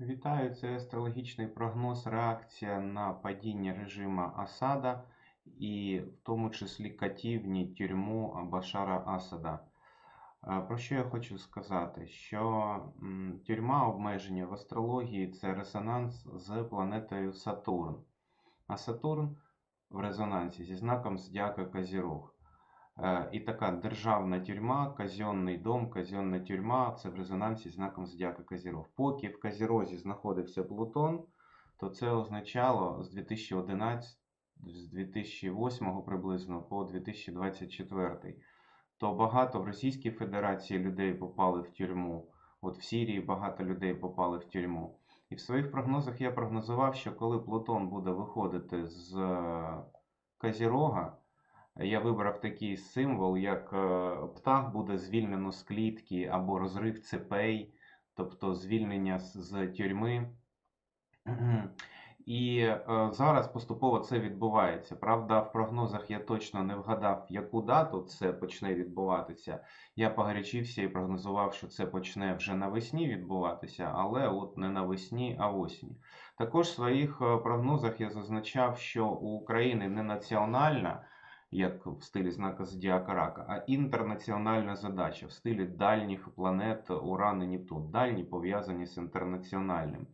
Вітаю, це астрологічний прогноз, реакція на падіння режиму Асада і в тому числі катівні тюрму Башара Асада. Е, Про що я хочу сказати? Що тюрма обмеження в астрології це резонанс з планетою Сатурн. А Сатурн в резонансі зі знаком Зодіака Козірог. І така державна тюрма, казенний дом, казенна тюрма це в резонансі знаком Зодіака Козірог. Поки в Козірозі знаходився Плутон, то це означало з 2011, з 2008 приблизно по 2024. То багато в Російській Федерації людей попали в тюрму. От в Сірії багато людей попали в тюрму. І в своїх прогнозах я прогнозував, що коли Плутон буде виходити з е, Козірога, я вибрав такий символ, як е, птах буде звільнено з клітки або розрив цепей, тобто звільнення з, тюрми. І е, зараз поступово це відбувається. Правда, в прогнозах я точно не вгадав, яку дату це почне відбуватися. Я погарячився і прогнозував, що це почне вже навесні відбуватися, але от не навесні, а осінь. Також в своїх е, прогнозах я зазначав, що у України не національна, як в стилі знака Зодіака Рака, а інтернаціональна задача в стилі дальніх планет Уран і Нептун. Дальні пов'язані з інтернаціональним.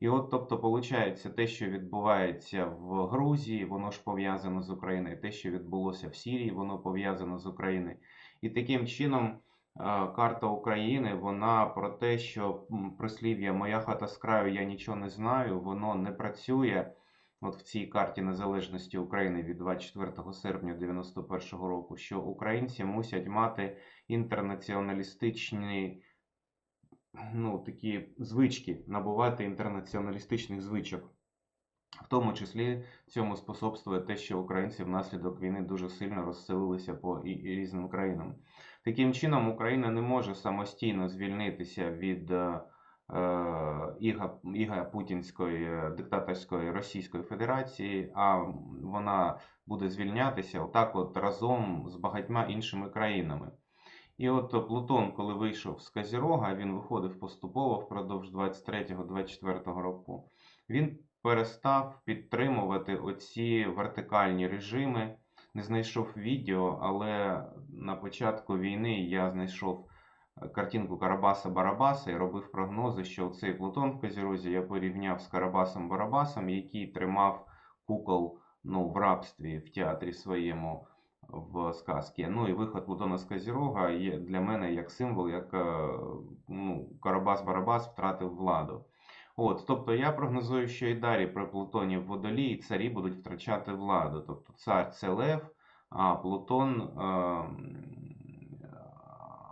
І от, тобто, виходить, те, що відбувається в Грузії, воно ж пов'язано з Україною. Те, що відбулося в Сірії, воно пов'язано з Україною. І таким чином е, карта України, вона про те, що прислів'я Моя хата з краю, я нічого не знаю, воно не працює. От в цій карті незалежності України від 24 серпня 91 року, що українці мусять мати інтернаціоналістичні ну, такі звички, набувати інтернаціоналістичних звичок. В тому числі цьому способствує те, що українці внаслідок війни дуже сильно розселилися по різним країнам. Таким чином, Україна не може самостійно звільнитися від е, іга, Путінської е, диктаторської Російської Федерації, а вона буде звільнятися отак, от разом з багатьма іншими країнами. І от Плутон, коли вийшов з Казірога, він виходив поступово впродовж 23-24 року. Він перестав підтримувати оці вертикальні режими. Не знайшов відео, але на початку війни я знайшов картинку Карабаса-Барабаса і робив прогнози, що цей Плутон в Козірозі я порівняв з Карабасом-Барабасом, який тримав кукол ну, в рабстві в театрі своєму в сказці. Ну і виход Плутона з Козірога є для мене як символ, як е, ну, Карабас-Барабас втратив владу. От, Тобто я прогнозую, що і далі при Плутоні в водолії царі будуть втрачати владу. Тобто цар це Лев, а Плутон, е,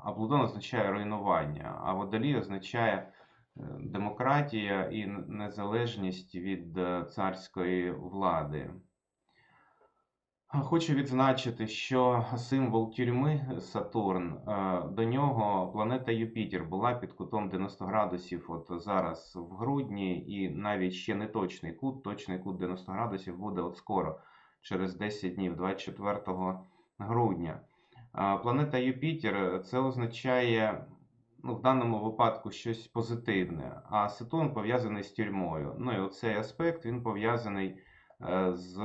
а Плутон означає руйнування, а водолій означає е, демократія і незалежність від е, царської влади. Хочу відзначити, що символ тюрми Сатурн, е, до нього планета Юпітер була під кутом 90 градусів от зараз в грудні, і навіть ще не точний кут, точний кут 90 градусів буде от скоро, через 10 днів, 24 грудня. Е, Планета Юпітер це означає ну, в даному випадку щось позитивне, а Сатурн пов'язаний з тюрмою. Ну і оцей аспект він пов'язаний е, з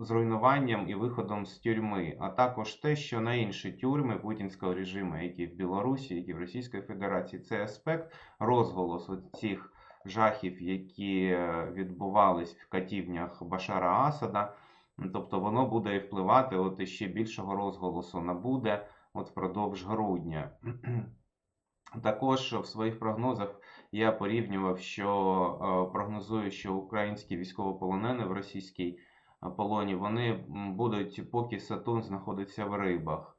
зруйнуванням і виходом з тюрми, а також те, що на інші тюрми путінського режиму, які в Білорусі, які в Російській Федерації, це аспект розголосу цих жахів, які е, відбувались в катівнях Башара Асада. Тобто воно буде і впливати, от і ще більшого розголосу набуде от впродовж грудня. Також в своїх прогнозах я порівнював, що е, прогнозую, що українські військовополонені в російській е, полоні вони будуть, поки Сатурн знаходиться в рибах.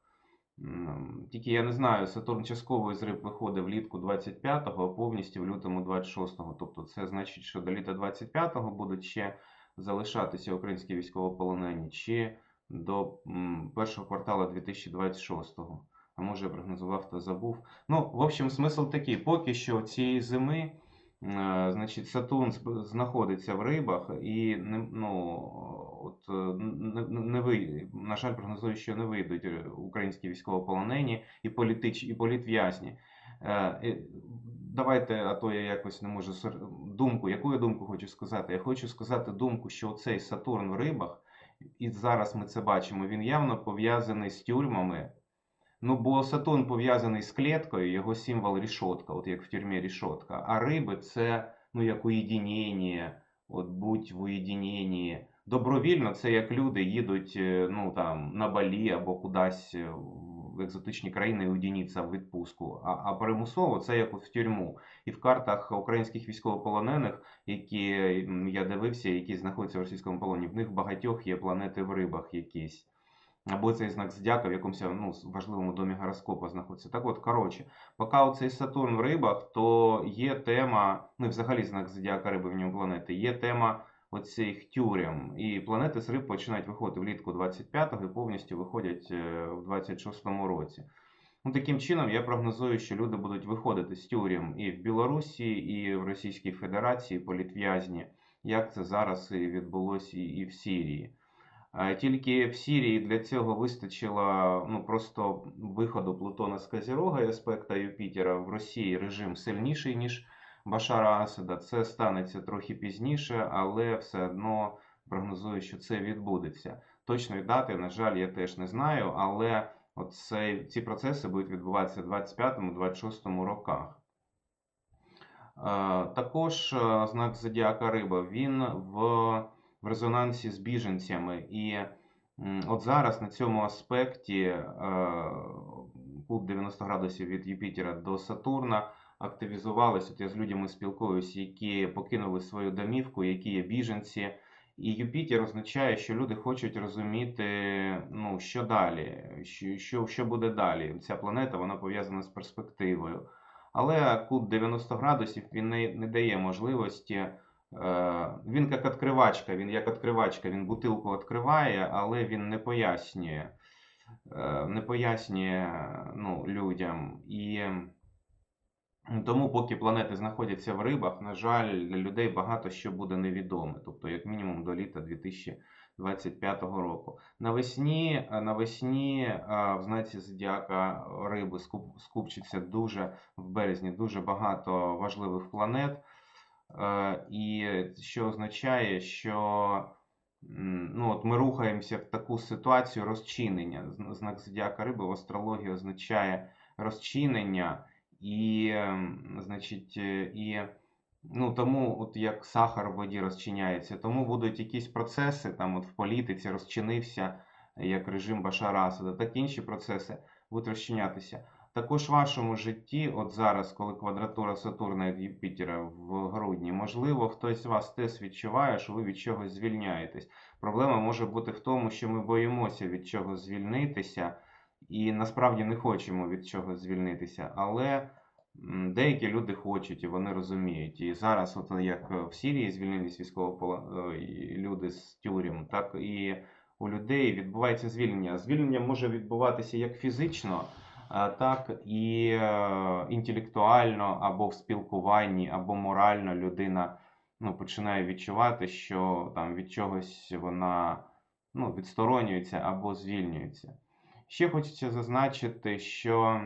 Тільки я не знаю, Сатурн частково із риб виходить влітку 25-го, а повністю в лютому 26-го. Тобто це значить, що до літа 25-го будуть ще залишатися українські військовополонені, чи до першого кварталу 2026-го. А може я прогнозував та забув. Ну, в общем, смисл такий. Поки що цієї зими, е, значить, Сатурн знаходиться в рибах і ну, от, е, не, не ви, на жаль, прогнозую, що не вийдуть е, українські військовополонені і, політич, і політв'язні. Давайте, а то я якось не можу думку. Яку я думку хочу сказати? Я хочу сказати думку, що цей Сатурн в рибах, і зараз ми це бачимо, він явно пов'язаний з тюрмами. Ну, бо Сатурн пов'язаний з кліткою, його символ рішотка, от як в тюрмі рішотка. А риби це ну, як уєдинення, от будь в уєдиненні. Добровільно це як люди їдуть е, ну, там, на Балі або кудись е, в екзотичні країни і уєдиніться в відпустку. А, а примусово це як в тюрму. І в картах українських військовополонених, які я дивився, які знаходяться в російському полоні, в них багатьох є планети в рибах якісь. Або цей знак зодіака в якомусь ну, важливому домі гороскопа знаходиться. Так от, коротше, поки оцей Сатурн в рибах, то є тема, ну і взагалі знак зодіака риби в ньому планети, є тема оцих тюрем. І планети з риб починають виходити влітку 25-го і повністю виходять е, в 26-му році. Ну, таким чином, я прогнозую, що люди будуть виходити з тюрем і в Білорусі, і в Російській Федерації, політв'язні, як це зараз і відбулося і- в Сирії. Тільки в Сирії для цього вистачило ну, просто виходу Плутона з Козірога і аспекта Юпітера. В Росії режим сильніший, ніж Башара Асада. Це станеться трохи пізніше, але все одно прогнозую, що це відбудеться. Точної дати, на жаль, я теж не знаю, але от цей, ці процеси будуть відбуватися в 25-26 роках. Е, Також е, знак Зодіака Риба, він в, в резонансі з біженцями. І от зараз на цьому аспекті е, кут 90 градусів від Юпітера до Сатурна активізувались. От я з людьми спілкуюсь, які покинули свою домівку, які є біженці. І Юпітер означає, що люди хочуть розуміти, ну, що далі, що, що, що буде далі. Ця планета вона пов'язана з перспективою. Але кут 90 градусів він не, не дає можливості. Е, він як відкривачка, він як відкривачка, він бутилку відкриває, але він не пояснює, е, не пояснює ну, людям. І тому, поки планети знаходяться в рибах, на жаль, для людей багато що буде невідоме, тобто, як мінімум, до літа 2025 року. Навесні, е, навесні е, в знаці зодіака риби скуп- скупчиться дуже в березні дуже багато важливих планет. Е, І що означає, що ну, от ми рухаємося в таку ситуацію розчинення. Знак зодіака риби в астрології означає розчинення, і, значить, і ну, тому, от як сахар в воді розчиняється, тому будуть якісь процеси там от в політиці розчинився, як режим Башара Асада, так інші процеси будуть розчинятися. Також в вашому житті, от зараз, коли квадратура Сатурна і Юпітера в грудні, можливо, хтось з вас теж відчуває, що ви від чогось звільняєтесь. Проблема може бути в тому, що ми боїмося від чогось звільнитися, і насправді не хочемо від чогось звільнитися. Але деякі люди хочуть і вони розуміють. І зараз, от як в Сирії звільнились військово люди з тюрем, так і у людей відбувається звільнення. Звільнення може відбуватися як фізично, так і е, інтелектуально, або в спілкуванні, або морально людина ну, починає відчувати, що там від чогось вона ну, відсторонюється або звільнюється. Ще хочеться зазначити, що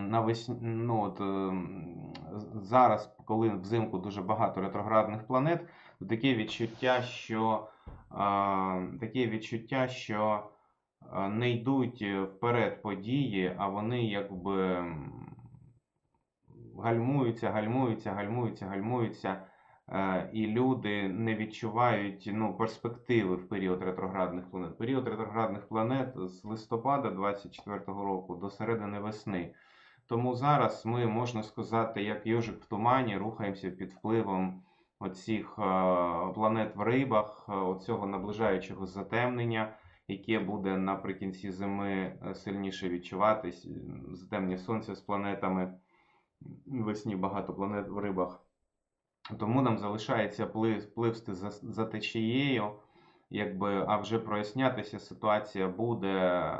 навесні, ну, от, ем, зараз, коли взимку дуже багато ретроградних планет, таке відчуття, що, таке відчуття, що не йдуть е, вперед події, а вони якби гальмуються, гальмуються, гальмуються, гальмуються. Е, І люди не відчувають ну, перспективи в період ретроградних планет. Період ретроградних планет з листопада 24-го року до середини весни. Тому зараз ми, можна сказати, як йожик в тумані, рухаємося під впливом оцих е, планет в рибах, е, оцього наближаючого затемнення, яке буде наприкінці зими сильніше відчуватись. Затемнення сонця з планетами. Весні багато планет в рибах. Тому нам залишається плив, пливсти за, течією, якби, а вже прояснятися ситуація буде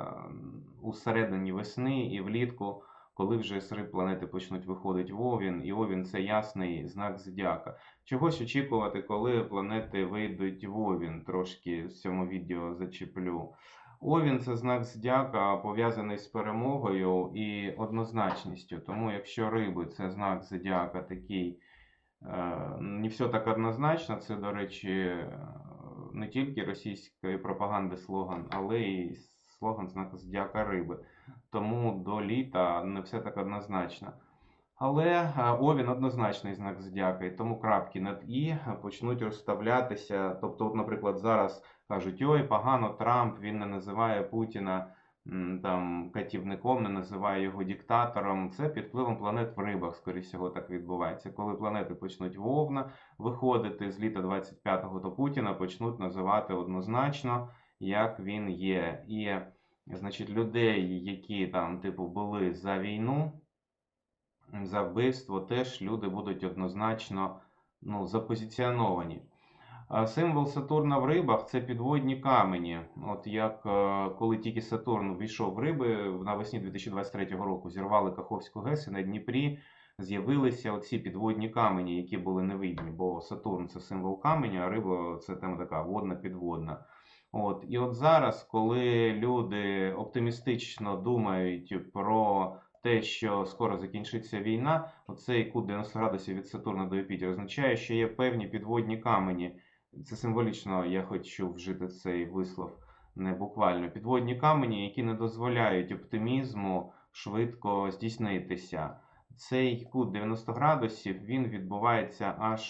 у середині весни і влітку, коли вже сри планети почнуть виходити в Овін, і Овін це ясний знак зодіака. Чогось очікувати, коли планети вийдуть в Овін, трошки в цьому відео зачеплю. Овін це знак зодіака, пов'язаний з перемогою і однозначністю. Тому якщо риби це знак зодіака такий, не все так однозначно, це, до речі, е, не тільки російської пропаганди слоган, але й слоган знака зодіака риби. Тому до літа не все так однозначно. Але е, Овін однозначний знак і тому крапки над І почнуть розставлятися. Тобто, от, наприклад, зараз кажуть, ой, погано Трамп, він не називає Путіна там катівником, не називає його диктатором. Це під впливом планет в рибах, скоріше всього, так відбувається. Коли планети почнуть вовна виходити з літа 25-го, то Путіна почнуть називати однозначно, як він є. І, значить, людей, які там, типу, були за війну за вбивство теж люди будуть однозначно ну, запозиціоновані. Символ Сатурна в рибах це підводні камені. От як е, коли тільки Сатурн війшов в риби навесні 2023 року, зірвали Каховську ГЕС і на Дніпрі з'явилися оці підводні камені, які були невидні, бо Сатурн це символ каменя, а риба це тема така водна підводна. От, і от зараз, коли люди оптимістично думають про те, що скоро закінчиться війна, оцей кут 90 градусів від Сатурна до Юпітера означає, що є певні підводні камені. Це символічно, я хочу вжити цей вислов не буквально. Підводні камені, які не дозволяють оптимізму швидко здійснитися. Цей кут 90 градусів він відбувається аж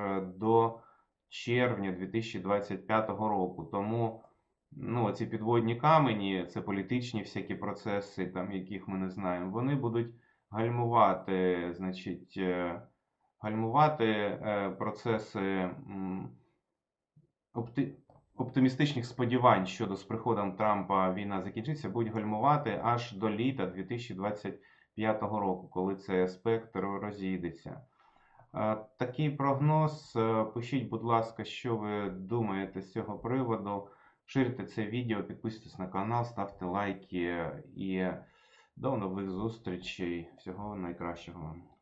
е, до червня 2025 року. Тому ну, ці підводні камені, це політичні всякі процеси, там, яких ми не знаємо, вони будуть гальмувати, значить, е, гальмувати е, процеси опти, оптимістичних сподівань щодо з приходом Трампа війна закінчиться, будуть гальмувати аж до літа 2025 року, коли цей аспект розійдеться. Е, Такий прогноз. Е, Пишіть, будь ласка, що ви думаєте з цього приводу. Ширте це відео, підписуйтесь на канал, ставте лайки і до нових зустрічей. Всього найкращого вам.